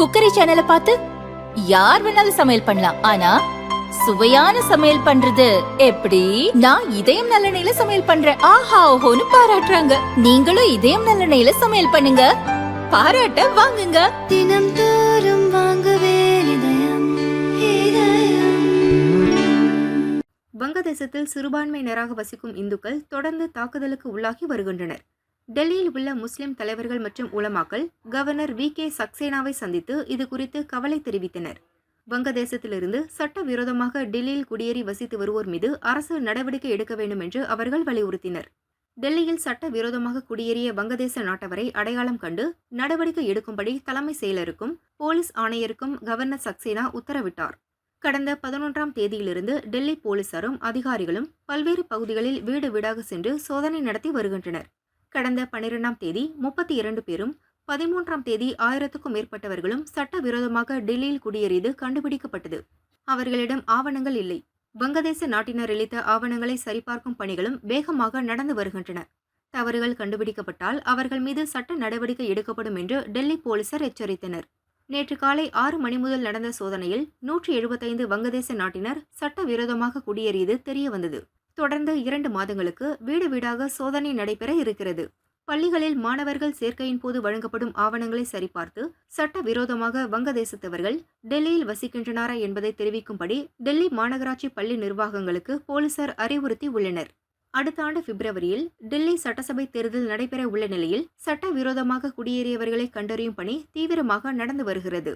Cookery சேனலை பார்த்து யார் வேணாலும் சமையல் பண்ணலாம். ஆனா சுவையான சமையல் பண்றது எப்படி? நான் இதயம் நல்லெண்ணெயில சமையல் பண்றேன். ஆஹா ஓஹோன்னு பாராட்டுறாங்க. நீங்களும் இதயம் நல்லெண்ணெயில சமையல் பண்ணுங்க. பாராட்ட வாங்குங்க. தினம் தோறும் வாங்குவே இதயம் இதயம். வங்கதேசத்தில் சிறுபான்மையினராக வசிக்கும் இந்துக்கள் தொடர்ந்து தாக்குதலுக்கு உள்ளாகி வருகின்றனர். டெல்லியில் உள்ள முஸ்லிம் தலைவர்கள் மற்றும் உலமாக்கள் கவர்னர் வி. கே. சக்சேனாவை சந்தித்து இது குறித்து கவலை தெரிவித்தனர். வங்கதேசத்திலிருந்து சட்டவிரோதமாக டெல்லியில் குடியேறி வசித்து வருவோர் மீது அரசு நடவடிக்கை எடுக்க வேண்டும் என்று அவர்கள் வலியுறுத்தினர். டெல்லியில் சட்டவிரோதமாக குடியேறிய வங்கதேச நாட்டவரை அடையாளம் கண்டு நடவடிக்கை எடுக்கும்படி தலைமை செயலருக்கும் போலீஸ் ஆணையருக்கும் கவர்னர் சக்சேனா உத்தரவிட்டார். கடந்த பதினொன்றாம் தேதியிலிருந்து டெல்லி போலீசாரும் அதிகாரிகளும் பல்வேறு பகுதிகளில் வீடு வீடாக சென்று சோதனை நடத்தி வருகின்றனர். கடந்த பனிரெண்டாம் தேதி முப்பத்தி இரண்டு பேரும் பதிமூன்றாம் தேதி ஆயிரத்துக்கும் மேற்பட்டவர்களும் சட்டவிரோதமாக டெல்லியில் குடியேறியது கண்டுபிடிக்கப்பட்டது. அவர்களிடம் ஆவணங்கள் இல்லை. வங்கதேச நாட்டினர் அளித்த ஆவணங்களை சரிபார்க்கும் பணிகளும் வேகமாக நடந்து வருகின்றன. தவறுகள் கண்டுபிடிக்கப்பட்டால் அவர்கள் மீது சட்ட நடவடிக்கை எடுக்கப்படும் என்று டெல்லி போலீசார் எச்சரித்தனர். நேற்று காலை ஆறு மணி முதல் நடந்த சோதனையில் நூற்றி எழுபத்தைந்து வங்கதேச நாட்டினர் சட்டவிரோதமாக குடியேறியது தெரியவந்தது. தொடர்ந்து இரண்டு மாதங்களுக்கு வீடு வீடாக சோதனை நடைபெற இருக்கிறது. பள்ளிகளில் மாணவர்கள் சேர்க்கையின் போது வழங்கப்படும் ஆவணங்களை சரிபார்த்து சட்டவிரோதமாக வங்கதேசத்தவர்கள் டெல்லியில் வசிக்கின்றனரா என்பதை தெரிவிக்கும்படி டெல்லி மாநகராட்சி பள்ளி நிர்வாகங்களுக்கு போலீசார் அறிவுறுத்தி உள்ளனர். அடுத்த ஆண்டு பிப்ரவரியில் டெல்லி சட்டசபை தேர்தல் நடைபெற உள்ள நிலையில் சட்டவிரோதமாக குடியேறியவர்களை கண்டறியும் பணி தீவிரமாக நடந்து வருகிறது.